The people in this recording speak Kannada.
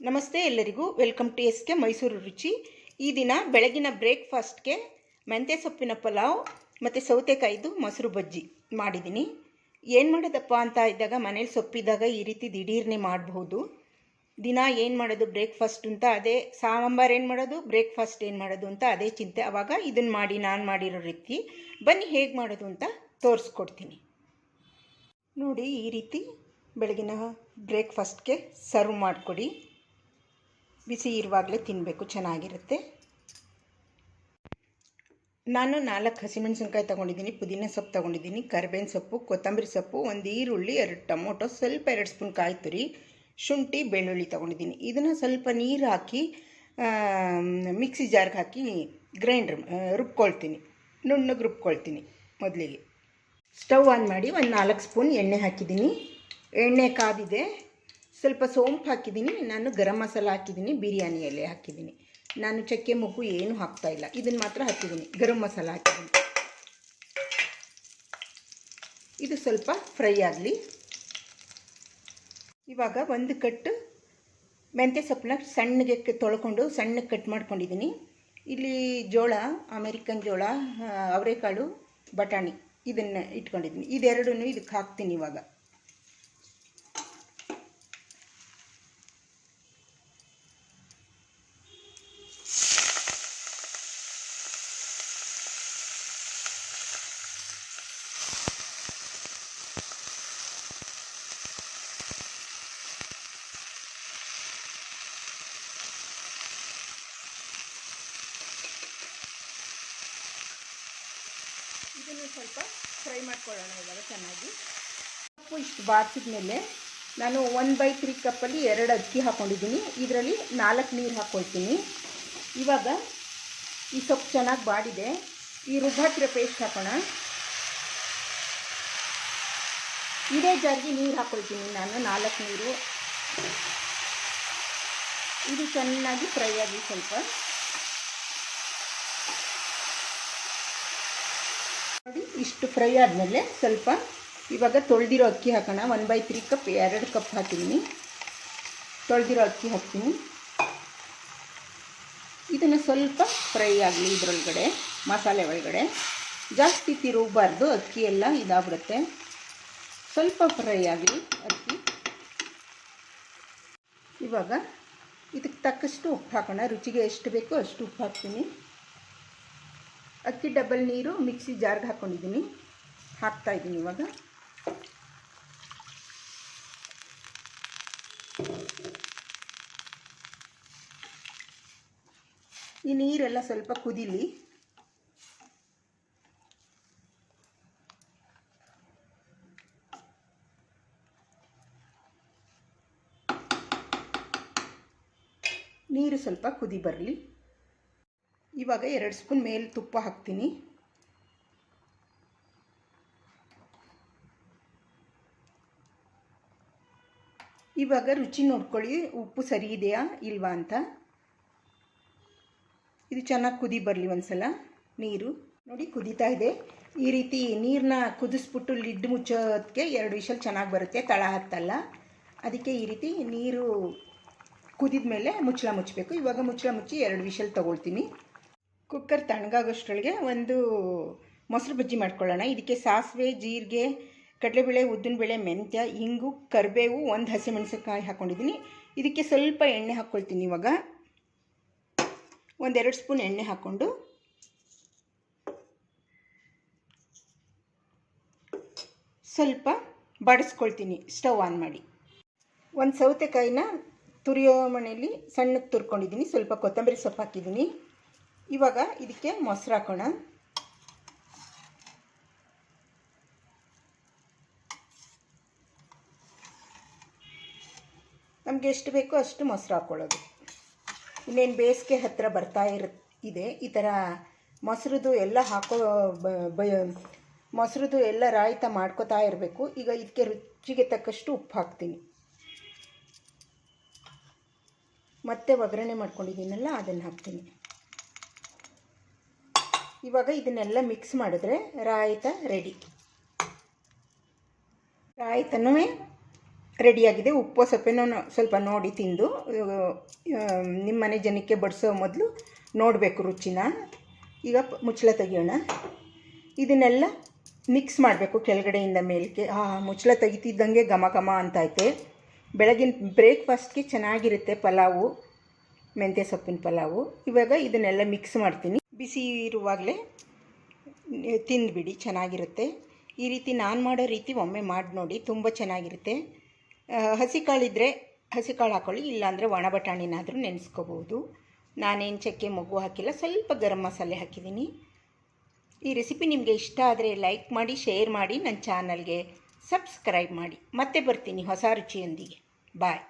ನಮಸ್ತೆ ಎಲ್ಲರಿಗೂ. Welcome to S K Mysuru Ruchi. ಈ ದಿನ ಬೆಳಗಿನ ಬ್ರೇಕ್ಫಾಸ್ಟ್ಗೆ ಮೆಂತ್ಯ ಸೊಪ್ಪಿನ ಪಲಾವ್ ಮತ್ತು ಸೌತೆಕಾಯಿದು ಮೊಸರು ಬಜ್ಜಿ ಮಾಡಿದ್ದೀನಿ. ಏನು ಮಾಡೋದಪ್ಪ ಅಂತ ಇದ್ದಾಗ ಮನೇಲಿ ಸೊಪ್ಪಿದ್ದಾಗ ಈ ರೀತಿ ದಿಢೀರ್ನೆ ಮಾಡಬಹುದು ದಿನ ಏನು ಮಾಡೋದು ಬ್ರೇಕ್ಫಾಸ್ಟ್ ಅಂತ ಅದೇ ಸಾಂಬಾರು ಏನು ಮಾಡೋದು, ಬ್ರೇಕ್ಫಾಸ್ಟ್ ಏನು ಮಾಡೋದು ಅಂತ ಅದೇ ಚಿಂತೆ. ಆವಾಗ ಇದನ್ನು ಮಾಡಿ ನಾನು ಮಾಡಿರೋ ರೀತಿ ಬನ್ನಿ ಹೇಗೆ ಮಾಡೋದು ಅಂತ ತೋರಿಸ್ಕೊಡ್ತೀನಿ. ನೋಡಿ ಈ ರೀತಿ ಬೆಳಗಿನ ಬ್ರೇಕ್ಫಾಸ್ಟ್ಗೆ ಸರ್ವ್ ಮಾಡಿಕೊಡಿ. ಬಿಸಿ ಇರುವಾಗಲೇ ತಿನ್ನಬೇಕು ಚೆನ್ನಾಗಿರುತ್ತೆ. ನಾನು ನಾಲ್ಕು ಹಸಿಮೆಣಸಿನ್ಕಾಯಿ ತೊಗೊಂಡಿದ್ದೀನಿ, ಪುದೀನ ಸೊಪ್ಪು ತೊಗೊಂಡಿದ್ದೀನಿ, ಕರ್ಬೇವಿನ ಸೊಪ್ಪು, ಕೊತ್ತಂಬರಿ ಸೊಪ್ಪು, ಒಂದು ಈರುಳ್ಳಿ, ಎರಡು ಟೊಮೊಟೊ, ಸ್ವಲ್ಪ ಎರಡು ಸ್ಪೂನ್ ಕಾಯಿ ತುರಿ, ಶುಂಠಿ, ಬೆಳ್ಳುಳ್ಳಿ ತೊಗೊಂಡಿದ್ದೀನಿ. ಇದನ್ನು ಸ್ವಲ್ಪ ನೀರು ಹಾಕಿ ಮಿಕ್ಸಿ ಜಾರ್ಗೆ ಹಾಕಿ ಗ್ರೈಂಡ್ರ್ ರುಬ್ಕೊಳ್ತೀನಿ. ನುಣ್ಣಗೆ ರುಬ್ಕೊಳ್ತೀನಿ ಮೊದಲಿಗೆ. ಸ್ಟವ್ ಆನ್ ಮಾಡಿ ಒಂದು ನಾಲ್ಕು ಸ್ಪೂನ್ ಎಣ್ಣೆ ಹಾಕಿದ್ದೀನಿ. ಎಣ್ಣೆ ಕಾದಿದೆ. ಸ್ವಲ್ಪ ಸೋಂಪು ಹಾಕಿದ್ದೀನಿ, ನಾನು ಗರಂ ಮಸಾಲ ಹಾಕಿದ್ದೀನಿ, ಬಿರಿಯಾನಿ ಎಲೆ ಹಾಕಿದ್ದೀನಿ. ನಾನು ಚಕ್ಕೆ ಮೊಗ್ಗು ಏನು ಹಾಕ್ತಾ ಇಲ್ಲ, ಇದನ್ನು ಮಾತ್ರ ಹಾಕಿದ್ದೀನಿ, ಗರಂ ಮಸಾಲ ಹಾಕಿದ್ದೀನಿ. ಇದು ಸ್ವಲ್ಪ ಫ್ರೈ ಆಗಲಿ. ಇವಾಗ ಒಂದು ಕಟ್ಟು ಮೆಂತ್ಯ ಸೊಪ್ಪನ್ನ ಸಣ್ಣಗೆ ತೊಳ್ಕೊಂಡು ಸಣ್ಣಗೆ ಕಟ್ ಮಾಡ್ಕೊಂಡಿದ್ದೀನಿ. ಇಲ್ಲಿ ಜೋಳ, ಅಮೇರಿಕನ್ ಜೋಳ ಅವರೆಕಾಳು, ಬಟಾಣಿ ಇದನ್ನು ಇಟ್ಕೊಂಡಿದ್ದೀನಿ. ಇದೆರಡೂ ಇದಕ್ಕೆ ಹಾಕ್ತೀನಿ ಇವಾಗ ಇದನ್ನು ಸ್ವಲ್ಪ ಫ್ರೈ ಮಾಡ್ಕೊಳ್ಳೋಣ ಇವಾಗ ಚೆನ್ನಾಗಿ. ಕಪ್ಪು ಇಷ್ಟು ಬಾರಿಸಿದ ಮೇಲೆ ನಾನು ಒನ್ ಬೈ ತ್ರೀ ಕಪ್ಪಲ್ಲಿ ಎರಡು ಅಕ್ಕಿ ಹಾಕ್ಕೊಂಡಿದ್ದೀನಿ ಇದರಲ್ಲಿ ನಾಲ್ಕು ನೀರು ಹಾಕ್ಕೊಳ್ತೀನಿ ಇವಾಗ ಈ ಸೊಪ್ಪು ಚೆನ್ನಾಗಿ ಬಾಡಿದೆ. ಈ ರುಬ್ಬಾಕಿರೋ ಪೇಸ್ಟ್ ಹಾಕೋಣ. ಇದೇ ಜಾರಿಗೆ ನೀರು ಹಾಕ್ಕೊಳ್ತೀನಿ ನಾನು, ನಾಲ್ಕು ನೀರು. ಇದು ಚೆನ್ನಾಗಿ ಫ್ರೈ ಆಗಿ ಸ್ವಲ್ಪ ನೋಡಿ ಇಷ್ಟು ಫ್ರೈ ಆದಮೇಲೆ ಸ್ವಲ್ಪ ಇವಾಗ ತೊಳೆದಿರೋ ಅಕ್ಕಿ ಹಾಕೋಣ. ಒನ್ ಬೈ ತ್ರೀ ಕಪ್ ಎರಡು ಕಪ್ ಹಾಕಿದ್ದೀನಿ. ತೊಳೆದಿರೋ ಅಕ್ಕಿ ಹಾಕ್ತೀನಿ. ಇದನ್ನು ಸ್ವಲ್ಪ ಫ್ರೈ ಆಗಲಿ ಇದರೊಳಗಡೆ, ಮಸಾಲೆ ಒಳಗಡೆ. ಜಾಸ್ತಿ ತಿರುಗಬಾರ್ದು, ಅಕ್ಕಿ ಎಲ್ಲ ಇದಾಗ್ಬಿಡುತ್ತೆ. ಸ್ವಲ್ಪ ಫ್ರೈ ಆಗಲಿ ಅಕ್ಕಿ. ಇವಾಗ ಇದಕ್ಕೆ ತಕ್ಕಷ್ಟು ಉಪ್ಪು ಹಾಕೋಣ. ರುಚಿಗೆ ಎಷ್ಟು ಬೇಕೋ ಅಷ್ಟು ಉಪ್ಪು ಹಾಕ್ತೀನಿ. ಅಕ್ಕಿ ಡಬಲ್ ನೀರು ಮಿಕ್ಸಿ ಜಾರ್ಗೆ ಹಾಕ್ಕೊಂಡಿದ್ದೀನಿ ಹಾಕ್ತಾಯಿದ್ದೀನಿ ಇವಾಗ. ಈ ನೀರೆಲ್ಲ ಸ್ವಲ್ಪ ಕುದಿಲಿ. ನೀರು ಸ್ವಲ್ಪ ಕುದಿ ಬರಲಿ. ಇವಾಗ ಎರಡು ಸ್ಪೂನ್ ಮೇಲೆ ತುಪ್ಪ ಹಾಕ್ತೀನಿ. ಇವಾಗ ರುಚಿ ನೋಡ್ಕೊಳ್ಳಿ, ಉಪ್ಪು ಸರಿ ಇದೆಯಾ ಇಲ್ವಾ ಅಂತ. ಇದು ಚೆನ್ನಾಗಿ ಕುದಿ ಬರಲಿ ಒಂದ್ಸಲ, ನೀರು. ನೋಡಿ ಕುದೀತಾ ಇದೆ. ಈ ರೀತಿ ನೀರನ್ನ ಕುದಿಸ್ಬಿಟ್ಟು ಲಿಡ್ ಮುಚ್ಚೋದಕ್ಕೆ ಎರಡು ವಿಷಲ್ ಚೆನ್ನಾಗಿ ಬರುತ್ತೆ, ತಳ ಹತ್ತಲ್ಲ. ಅದಕ್ಕೆ ಈ ರೀತಿ ನೀರು ಕುದಿದ ಮೇಲೆ ಮುಚ್ಚಳ ಮುಚ್ಚಬೇಕು. ಇವಾಗ ಮುಚ್ಚಳ ಮುಚ್ಚಿ ಎರಡು ವಿಷಲ್ ತೊಗೊಳ್ತೀನಿ. ಕುಕ್ಕರ್ ತಣ್ಣಗಾಗೋಷ್ಟ್ರೊಳಗೆ ಒಂದು ಮೊಸರು ಬಜ್ಜಿ ಮಾಡ್ಕೊಳ್ಳೋಣ. ಇದಕ್ಕೆ ಸಾಸಿವೆ, ಜೀರಿಗೆ, ಕಡಲೆಬೇಳೆ, ಉದ್ದಿನಬೇಳೆ, ಮೆಂತ್ಯ ಹಿಂಗು ಕರಿಬೇವು ಒಂದು ಹಸಿಮೆಣಸಿನ್ಕಾಯಿ ಹಾಕ್ಕೊಂಡಿದ್ದೀನಿ ಇದಕ್ಕೆ ಸ್ವಲ್ಪ ಎಣ್ಣೆ ಹಾಕ್ಕೊಳ್ತೀನಿ ಇವಾಗ. ಒಂದೆರಡು ಸ್ಪೂನ್ ಎಣ್ಣೆ ಹಾಕ್ಕೊಂಡು ಸ್ವಲ್ಪ ಬಡಿಸ್ಕೊಳ್ತೀನಿ, ಸ್ಟವ್ ಆನ್ ಮಾಡಿ. ಒಂದು ಸೌತೆಕಾಯಿನ ತುರಿಯೋ ಮಣೆಯಲ್ಲಿ ಸಣ್ಣಕ್ಕೆ ತುರ್ಕೊಂಡಿದ್ದೀನಿ. ಸ್ವಲ್ಪ ಕೊತ್ತಂಬರಿ ಸೊಪ್ಪು ಹಾಕಿದ್ದೀನಿ. ಇವಾಗ ಇದಕ್ಕೆ ಮೊಸರು ಹಾಕೋಣ. ನಮಗೆ ಎಷ್ಟು ಬೇಕೋ ಅಷ್ಟು ಮೊಸರು ಹಾಕ್ಕೊಳ್ಳೋದು ಇನ್ನೇನು ಬೇಸಿಗೆ ಹತ್ತಿರ ಬರ್ತಾ ಇರ ಇದೆ. ಈ ಥರ ಮೊಸರುದು ಎಲ್ಲ ಹಾಕೋ ಬ ಮೊಸರದು ಎಲ್ಲ ರಾಯಿತ ಮಾಡ್ಕೋತಾ ಇರಬೇಕು. ಈಗ ಇದಕ್ಕೆ ರುಚಿಗೆ ತಕ್ಕಷ್ಟು ಉಪ್ಪು ಹಾಕ್ತೀನಿ. ಮತ್ತೆ ಒಗ್ಗರಣೆ ಮಾಡ್ಕೊಂಡಿದ್ದೀನಲ್ಲ, ಅದನ್ನು ಹಾಕ್ತೀನಿ. ಇವಾಗ ಇದನ್ನೆಲ್ಲ ಮಿಕ್ಸ್ ಮಾಡಿದ್ರೆ ರಾಯ್ತ ರೆಡಿ ರಾಯ್ತನೂ ರೆಡಿಯಾಗಿದೆ ಉಪ್ಪು ಸೊಪ್ಪೆನೂ ಸ್ವಲ್ಪ ನೋಡಿ ತಿಂದು ನಿಮ್ಮ ಮನೆ ಜನಕ್ಕೆ ಬಡಿಸೋ ಮೊದಲು ನೋಡಬೇಕು ರುಚಿನ. ಈಗ ಮುಚ್ಚಳ ತೆಗಿಯೋಣ. ಇದನ್ನೆಲ್ಲ ಮಿಕ್ಸ್ ಮಾಡಬೇಕು ಕೆಳಗಡೆಯಿಂದ ಮೇಲಕ್ಕೆ. ಆ, ಮುಚ್ಚಳ ತೆಗಿತಿದ್ದಂಗೆ ಘಮ ಘಮ ಅಂತೈತೆ ಬೆಳಗಿನ ಬ್ರೇಕ್ಫಾಸ್ಟ್ಗೆ ಚೆನ್ನಾಗಿರುತ್ತೆ ಪಲಾವು, ಮೆಂತ್ಯ ಸೊಪ್ಪಿನ ಪಲಾವು. ಇವಾಗ ಇದನ್ನೆಲ್ಲ ಮಿಕ್ಸ್ ಮಾಡ್ತೀನಿ. ಬಿಸಿ ಇರುವಾಗಲೇ ತಿಂದುಬಿಡಿ, ಚೆನ್ನಾಗಿರುತ್ತೆ. ಈ ರೀತಿ ನಾನು ಮಾಡೋ ರೀತಿ ಒಮ್ಮೆ ಮಾಡಿ ನೋಡಿ, ತುಂಬ ಚೆನ್ನಾಗಿರುತ್ತೆ. ಹಸಿ ಕಾಳಿದ್ರೆ, ಹಸಿ ಕಾಳು ಹಾಕೊಳ್ಳಿ, ಇಲ್ಲಾಂದರೆ ಒಣ ಬಟಾಣಿನಾದರೂ ನೆನೆಸ್ಕೋಬೋದು. ನಾನೇನು ಚಕ್ಕೆ ಮಗು ಹಾಕಿಲ್ಲ, ಸ್ವಲ್ಪ ಗರಂ ಮಸಾಲೆ ಹಾಕಿದ್ದೀನಿ. ಈ ರೆಸಿಪಿ ನಿಮಗೆ ಇಷ್ಟ ಆದರೆ ಲೈಕ್ ಮಾಡಿ, ಶೇರ್ ಮಾಡಿ ನನ್ನ ಚಾನಲ್ಗೆ ಸಬ್ಸ್ಕ್ರೈಬ್ ಮಾಡಿ. ಮತ್ತೆ ಬರ್ತೀನಿ ಹೊಸ ರುಚಿಯೊಂದಿಗೆ. ಬಾಯ್.